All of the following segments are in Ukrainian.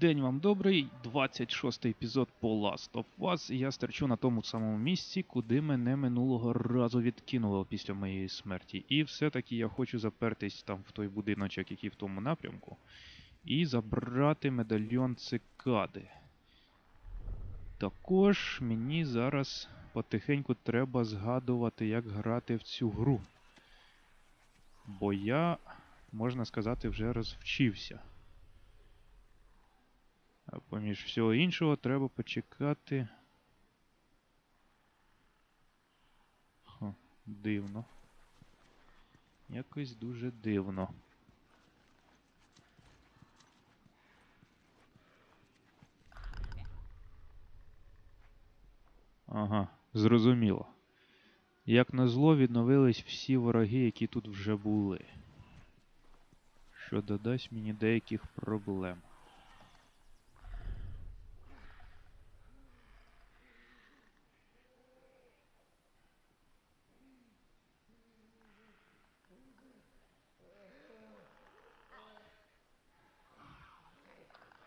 День вам добрий, 26-й епізод по Last of Us. І я стерчу на тому самому місці, куди мене минулого разу відкинуло після моєї смерті. І все-таки я хочу запертись там в той будиночок, який в тому напрямку, і забрати медальйон цикади. Також мені зараз потихеньку треба згадувати, як грати в цю гру. Бо я, можна сказати, вже розвчився. А поміж всього іншого треба почекати. Хо, дивно. Якось дуже дивно. Ага, зрозуміло. Як назло відновились всі вороги, які тут вже були. Що додасть мені деяких проблем.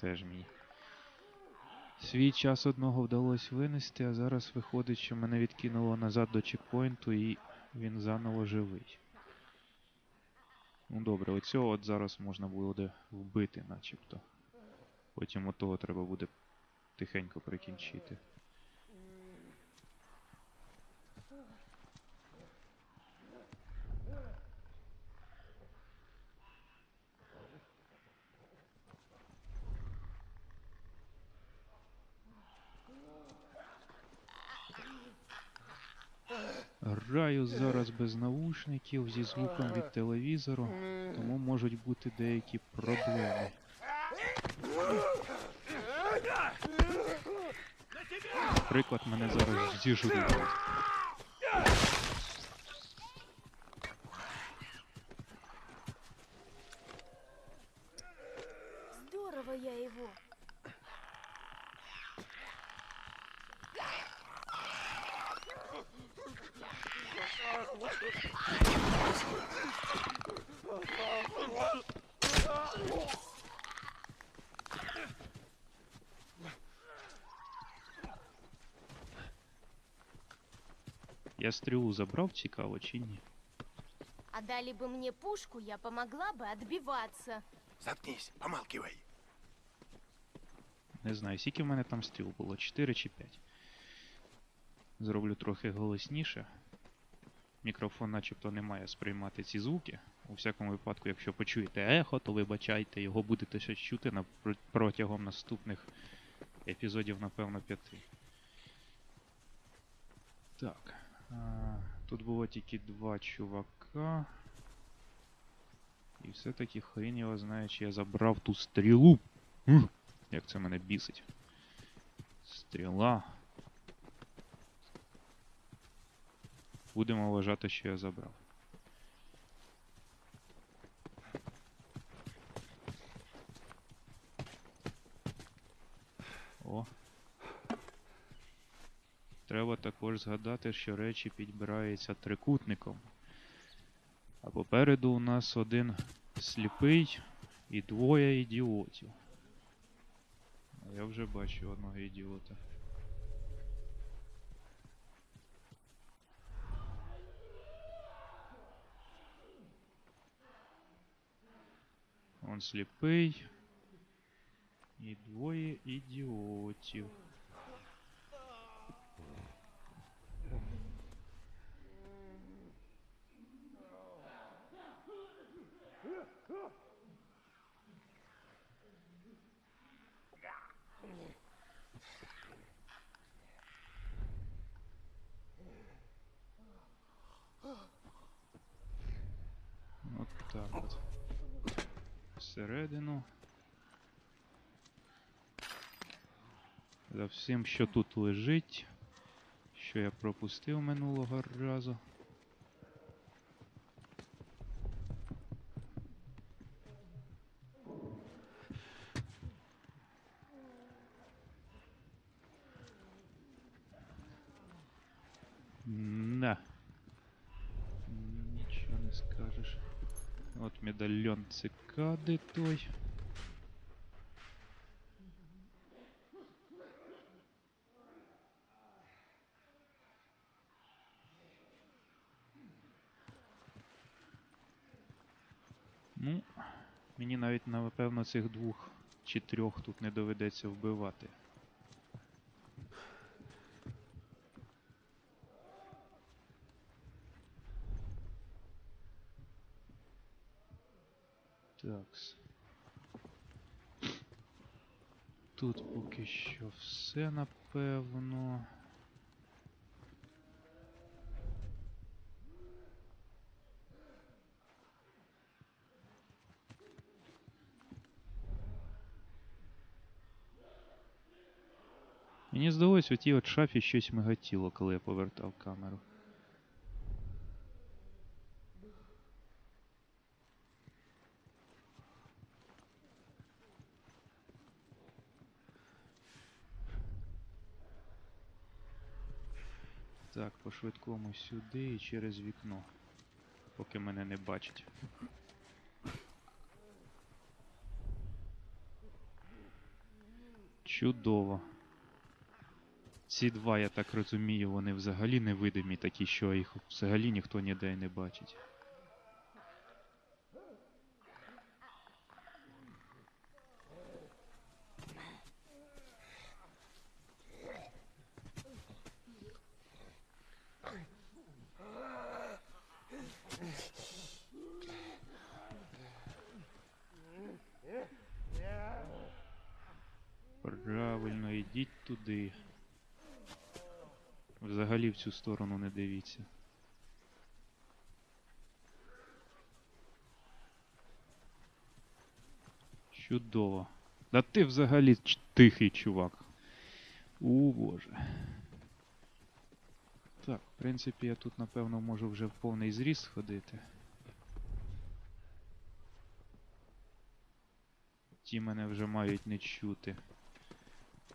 Теж мій. Свій час одного вдалося винести, а зараз виходить, що мене відкинуло назад до чекпоінту і він заново живий. Ну добре, оцього от зараз можна буде вбити, начебто. Потім отого треба буде тихенько прикінчити. Граю зараз без наушників зі звуком від телевізору, тому можуть бути деякі проблеми. Наприклад, мене зараз зіжруть. Здорово я его. Я стрілу забрав, цікаво чи ні? А дали бы мне пушку, я помогла бы отбиваться. Заткнись, помалкивай. Не знаю, скільки в мене там стріл було, 4 чи 5. Зроблю трохи голосніше. Мікрофон начебто не має сприймати ці звуки. У всякому випадку, якщо почуєте ехо, то вибачайте, його будете ще чути на, протягом наступних епізодів, напевно, п'яти. Так. А, тут було тільки два чувака. І все-таки хрін його знає, чи я забрав ту стрілу. Як це мене бісить. Стріла. Будемо вважати, що я забрав. О. Треба також згадати, що речі підбираються трикутником. А попереду у нас один сліпий і двоє ідіотів. Я вже бачу одного ідіота. Он сліпий. І двоє ідіотів. От так от. Всередину. За всім, що тут лежить, що я пропустив минулого разу. цикади той. Ну, мені навіть напевно цих двох чи трьох тут не доведеться вбивати. Такс. Тут поки що все напевно. Мені здалось, тій от шафі щось миготіло, коли я повертав камеру. Так, по швидкому сюди і через вікно. Поки мене не бачать. Чудово. Ці два, я так розумію, вони взагалі невидимі, такі, що їх взагалі ніхто ніде не бачить. Правильно, ідіть туди. Взагалі в цю сторону не дивіться. Чудово. Да ти взагалі тихий чувак. У боже. Так, в принципі, я тут, напевно, можу вже в повний зріст сходити. Ті мене вже мають не чути.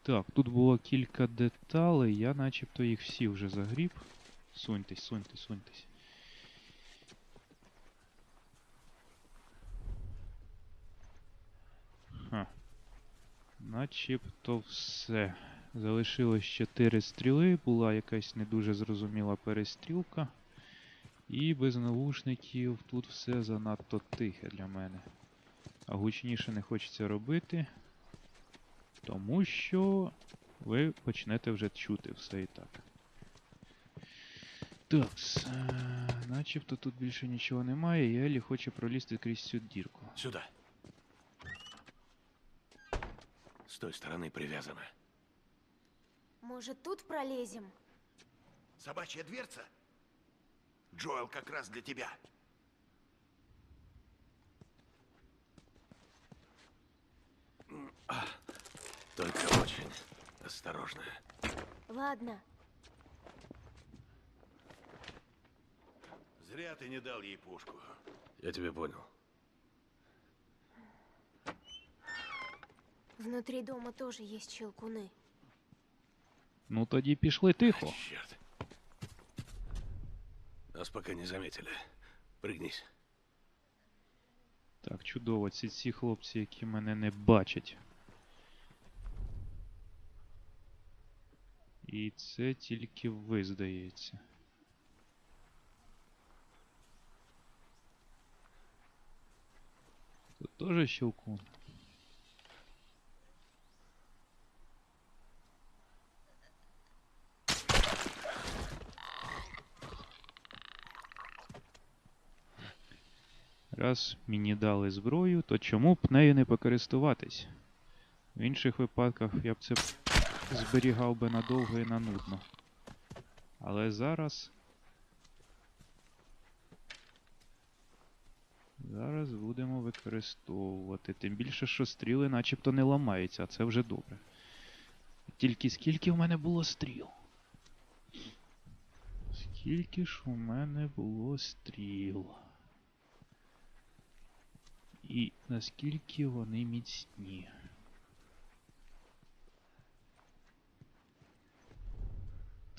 Так, тут було кілька деталей, я начебто їх всі вже загріб. Суньтесь, суньтесь, суньтесь. Ха. Начебто все. Залишилось 4 стріли, була якась не дуже зрозуміла перестрілка. І без навушників тут все занадто тихе для мене. А гучніше не хочеться робити. Тому що ви почнете вже чути все і так. Так, начебто тут більше нічого немає, і Елі хоче пролізти крізь цю дірку. Сюда. С той стороны привязано. Может, тут пролезем? Собачья дверца? Джоэл как раз для тебя. М, а, Только очень осторожно. Ладно. Зря ты не дал ей пушку. Я тебя понял. Внутри дома тоже есть щелкуны. Ну тоді пішли тихо. Черт. Нас пока не заметили. Прыгнись. Так, чудово, ці ці хлопці, які мене не бачать. І це тільки ви, здається. Тут теж щелкун. Раз мені дали зброю, то чому б нею не покористуватись? В інших випадках я б це зберігав би надовго і на нудно. Але зараз. Зараз будемо використовувати. Тим більше, що стріли начебто не ламаються, а це вже добре. Тільки скільки в мене було стріл? Скільки ж у мене було стріл? І наскільки вони міцні.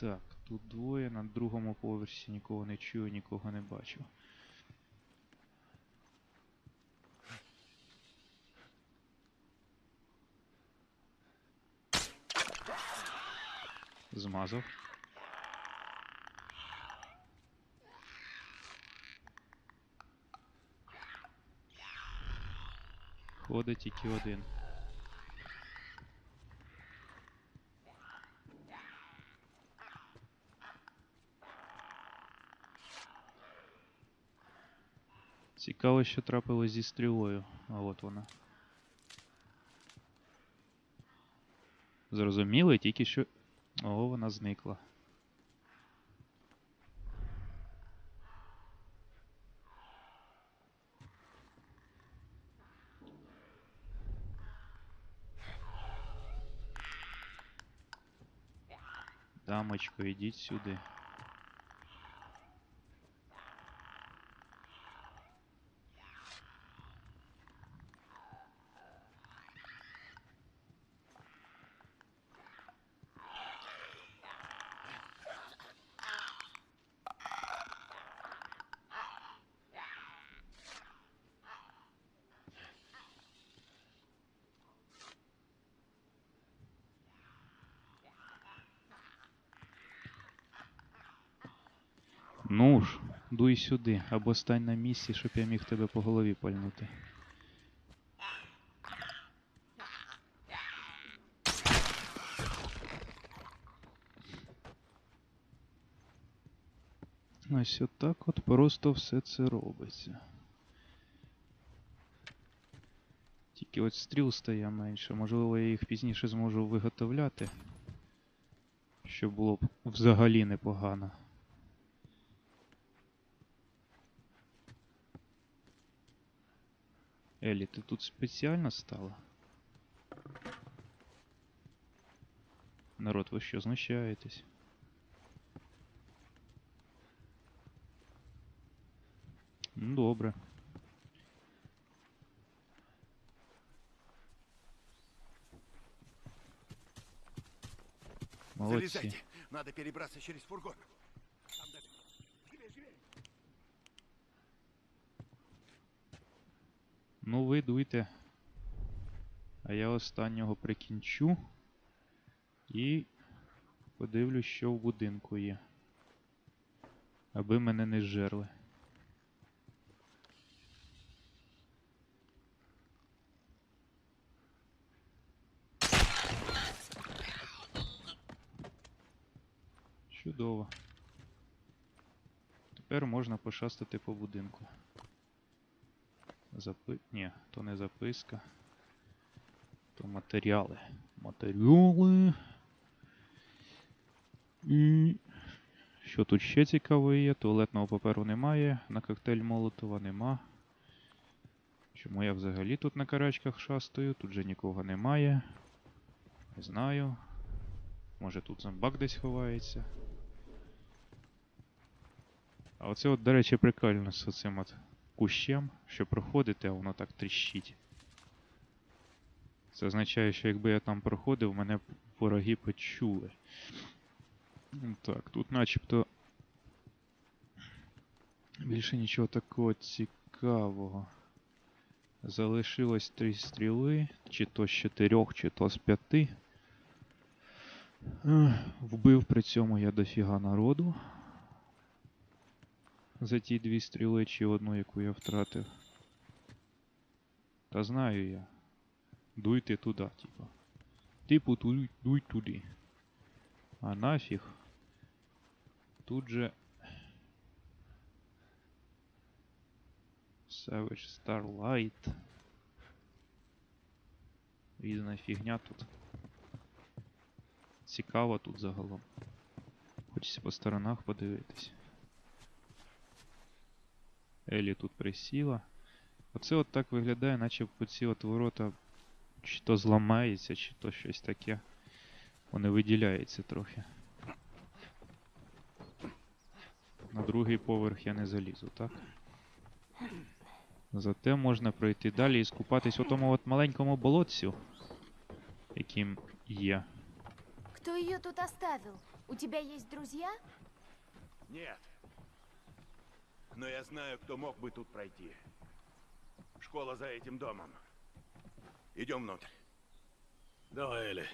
Так, тут двоє, на другому поверсі нікого не чую, нікого не бачу. Змазав. Виходить тільки один. Цікаво, що трапилось зі стрілою. А от вона. Зрозуміли, тільки що. О, вона зникла. Дамочко, ідіть сюди. Ну ж, дуй сюди, або стань на місці, щоб я міг тебе по голові пальнути. Ось отак от просто все це робиться. Тільки от стріл стає менше. Можливо, я їх пізніше зможу виготовляти. Що було б взагалі непогано. Елі, ти тут спеціально стала? Народ, ви що, знущаєтесь? Ну, добре. Молодці. Залезайте. Надо перебраться через фургон. Ну, ви дуйте. А я останнього прикінчу. І подивлюсь, що в будинку є. Аби мене не зжерли. Чудово. Тепер можна пошастати по будинку. Запи... Ні, то не записка. То матеріали. Матеріали. І... Що тут ще цікаве є? Туалетного паперу немає, на коктейль Молотова нема. Чому я взагалі тут на карачках шастаю? Тут же нікого немає. Не знаю. Може тут зомбак десь ховається. А оце от, до речі, прикольно з оцим от кущем, що проходите, а воно так тріщить. Це означає, що якби я там проходив, мене вороги почули. Так, тут начебто більше нічого такого цікавого. Залишилось три стріли, чи то з чотирьох, чи то з п'яти. Вбив при цьому я дофіга народу. За ті дві стріли чи одну, яку я втратив. Та знаю я. Дуйте туди, типа. Типу, туди, дуй туди. А нафіг. Тут же. Savage Starlight. Різна фігня тут. Цікаво тут загалом. Хочеться по сторонах подивитись. Елі тут присіла. Оце от так виглядає, наче ці от ворота чи то зламається, чи то щось таке. Вони виділяються трохи. На другий поверх я не залізу, так? Зате можна пройти далі і скупатись у тому от маленькому болотцю, яким є. Кто ее тут оставил? У тебя есть друзья? Нет Но я знаю, кто мог бы тут пройти. Школа за этим домом. Идем внутрь. Давай, Элли.